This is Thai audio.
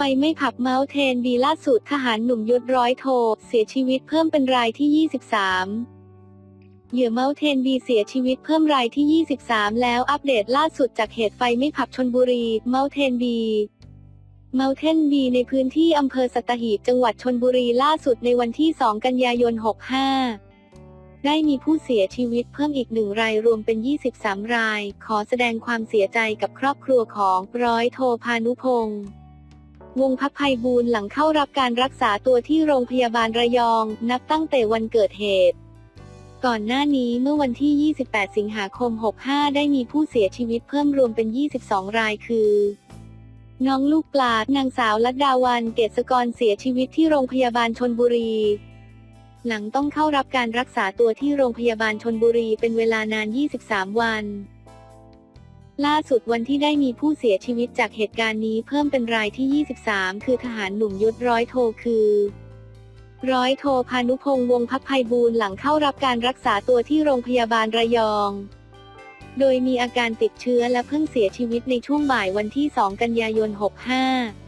ไฟไม่ผับเมาส์เทนบีล่าสุดทหารหนุ่มยศร้อยโท เสียชีวิตเพิ่มเป็นรายที่ 23 เหยื่อเมาส์เทนบีเสียชีวิตเพิ่มรายที่ 23 แล้วอัปเดตล่าสุดจากเหตุไฟไม่ผับชนบุรี เมาส์เทนบีเมาเทนบีในพื้นที่อำเภอสัตหีบจังหวัดชนบุรีล่าสุดในวันที่ 2 กันยายน 65 ได้มีผู้เสียชีวิตเพิ่มอีกหนึ่งรายรวมเป็น 23 ราย ขอแสดงความเสียใจกับครอบครัวของร้อยโทพานุพงศ์ วงพักภัยบูลหลังเข้ารับการรักษาตัวที่โรงพยาบาลระยอง นับตั้งแต่วันเกิดเหตุ ก่อนหน้านี้เมื่อวันที่ 28 สิงหาคม 65 ได้มีผู้เสียชีวิตเพิ่มรวมเป็น 22 รายคือน้องลูกปลาดนางสาวลัดดาวันเกษกรเสียชีวิตที่โรงพยาบาลชนบุรี หลังต้องเข้ารับการรักษาตัวที่โรงพยาบาลชนบุรีเป็นเวลานาน 23 วัน ล่าสุดวันที่ได้มีผู้เสียชีวิตจากเหตุการณ์นี้เพิ่มเป็นรายที่ 23 คือทหารหนุ่มยศร้อยโทคือ ร้อยโทพานุพงษ์วงศ์พักภัยบูลย์หลังเข้ารับการรักษาตัวที่โรงพยาบาลระยอง โดยมีอาการติดเชื้อและเพิ่งเสียชีวิตในช่วงบ่ายวันที่ 2 กันยายน 65